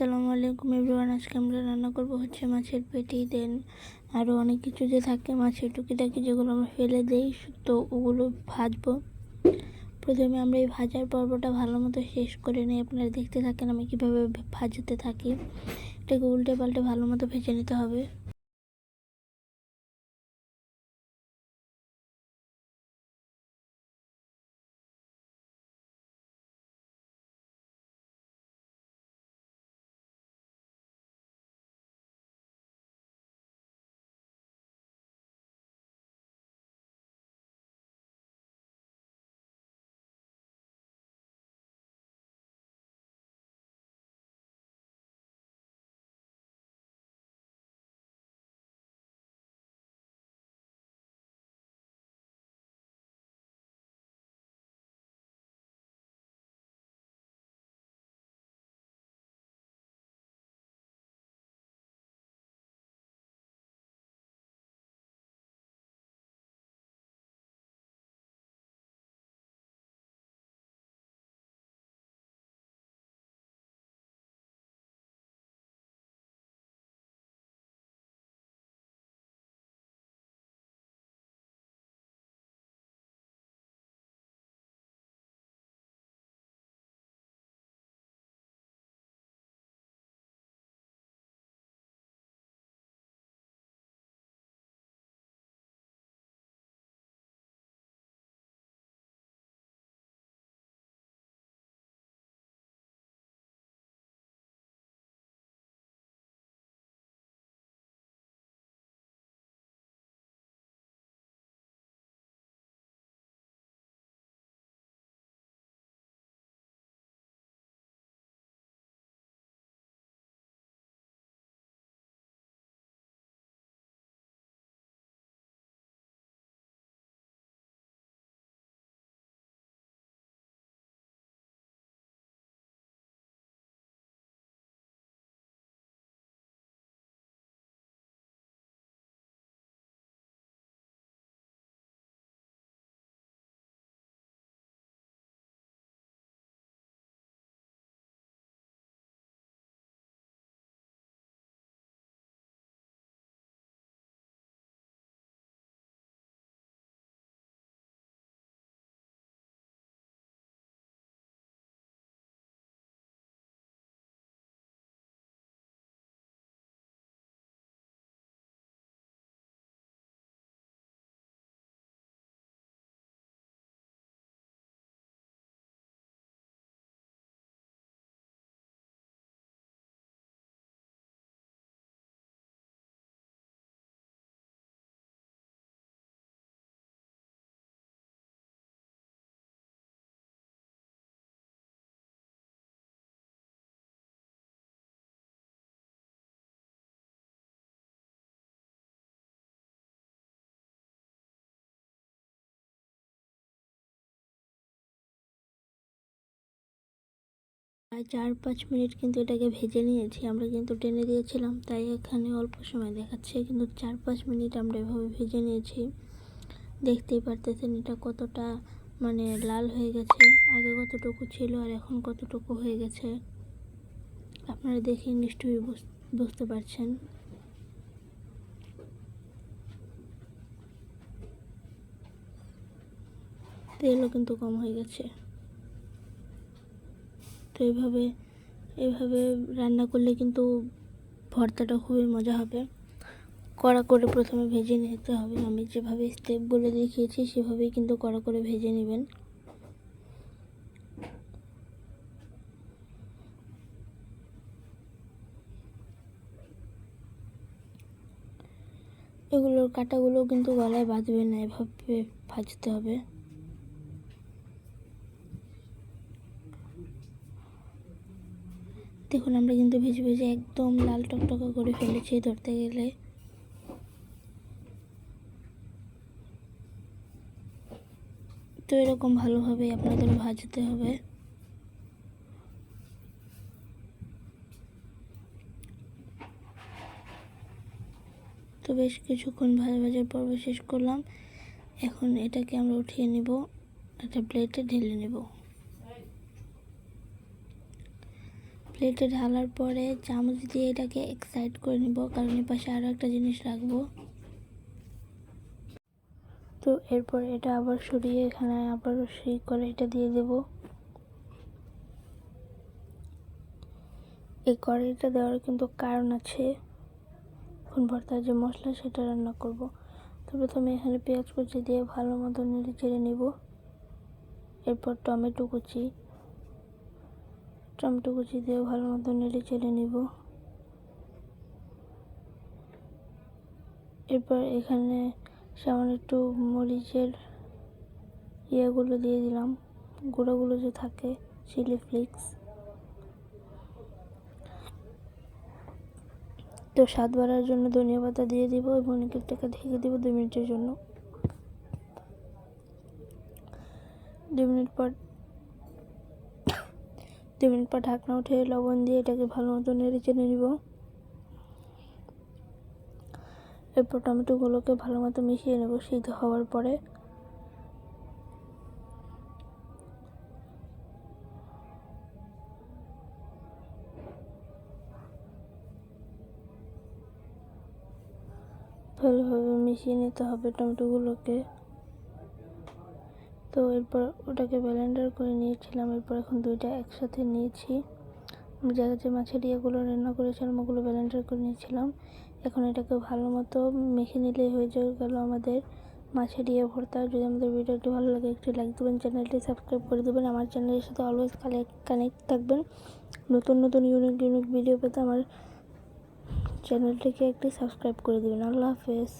আসসালামু আলাইকুম এভরিওয়ান, আজকে আমরা রান্না করব হচ্ছে মাছের পেটি, দেন আরও অনেক কিছু যে থাকে মাছের টুকিটাকি যেগুলো আমরা ফেলে দিই, তো ওগুলো ভাজবো। প্রথমে আমরা এই ভাজার পর্বটা ভালো মতো শেষ করে নিই। আপনারা দেখতে থাকেন আমি কীভাবে ভাজতে থাকি। এটাকে উল্টে পাল্টে ভালো মতো ভেজে নিতে হবে। প্রায় চার পাঁচ মিনিট কিন্তু এটাকে ভেজে নিয়েছি। আমরা কিন্তু টেনে দিয়েছিলাম, তাই এখানে অল্প সময় দেখাচ্ছে। কিন্তু চার পাঁচ মিনিট আমরা এভাবে ভেজে নিয়েছি। দেখতেই পারতেছেন এটা কতটা মানে লাল হয়ে গেছে। আগে কতটুকু ছিল আর এখন কতটুকু হয়ে গেছে। আপনারা দেখে নিশ্চয়ই বুঝতে পারছেন। তেলও কিন্তু কম হয়ে গেছে। তো এইভাবে এভাবে রান্না করলে কিন্তু ভর্তাটা খুবই মজা হবে। কড়া করে প্রথমে ভেজে নিতে হবে। আমি যেভাবে স্টেপ বলে দেখিয়েছি, সেভাবেই কিন্তু কড়া করে ভেজে নেবেন। এগুলোর কাটাগুলো কিন্তু গলায় বাঁধবে না, এভাবে ভাজতে হবে। দেখুন, আমরা কিন্তু ভেজে ভেজে একদম লাল টকটকা করে ফেলেছি, ধরতে গেলে। তো এরকম ভালোভাবে আপনাদের ভাজতে হবে। তো বেশ কিছুক্ষণ ভাজা ভাজার পর্ব শেষ করলাম। এখন এটাকে আমরা উঠিয়ে নিব, একটা প্লেটে ঢেলে নেব। প্লেটে ঢালার পরে চামচ দিয়ে এটাকে এক্সাইড করে নিব, কারণ এর পাশে আরও একটা জিনিস রাখব। তো এরপর এটা আবার সরিয়ে এখানে আবার সেই করে এটা দিয়ে দেব। এই কড়াইটা দেওয়ার কিন্তু কারণ আছে। এখন ভর্তার যে মশলা, সেটা রান্না করব। তো প্রথমে এখানে পেঁয়াজ কুচি দিয়ে ভালো মতো নেড়ে চেড়ে নিব। এরপর টমেটো কুচি। টমেটো কুচি দিয়ে ভালো মতো নেড়ে চেড়ে নিব। এরপর এখানে সামান্য একটু মরিচের ইয়েগুলো দিয়ে দিলাম। গুঁড়োগুলো যে থাকে চিলি ফ্লেক্স তো স্বাদ বাড়ার জন্য ধনিয়া পাতা দিয়ে দিব এবং কেকটাকে ঢেকে দিব দু মিনিটের জন্য। দু মিনিট পর দুই মিনিট পর ঢাকনা উঠে লবণ দিয়ে এটাকে ভালো মতো নেড়ে চেড়ে নিব। এরপর টমেটোগুলোকে ভালো মতো মিশিয়ে নেব সিদ্ধ হওয়ার পরে। ভালোভাবে মিশিয়ে নিতে হবে টমেটোগুলোকে। তো এরপর ওটাকে ব্লেন্ডার করে নিয়েছিলাম। এরপর এখন দুইটা একসাথে নিয়েছি। যা যে মাছের ইয়েগুলো রান্না করেছিলাম ওগুলো ব্লেন্ডার করে নিয়েছিলাম। এখন এটাকে ভালো মতো মেখে নিলেই হয়ে গেল আমাদের মাছের ইয়ে ভর্তা। যদি আমাদের ভিডিওটি ভালো লাগে, একটি লাইক দেবেন, চ্যানেলটি সাবস্ক্রাইব করে দেবেন। আমার চ্যানেলের সাথে অলওয়েজ কানেক্ট থাকবেন। নতুন নতুন ইউনিক ইউনিক ভিডিও পেতে আমার চ্যানেলটিকে একটি সাবস্ক্রাইব করে দেবেন। আল্লাহ হাফেজ।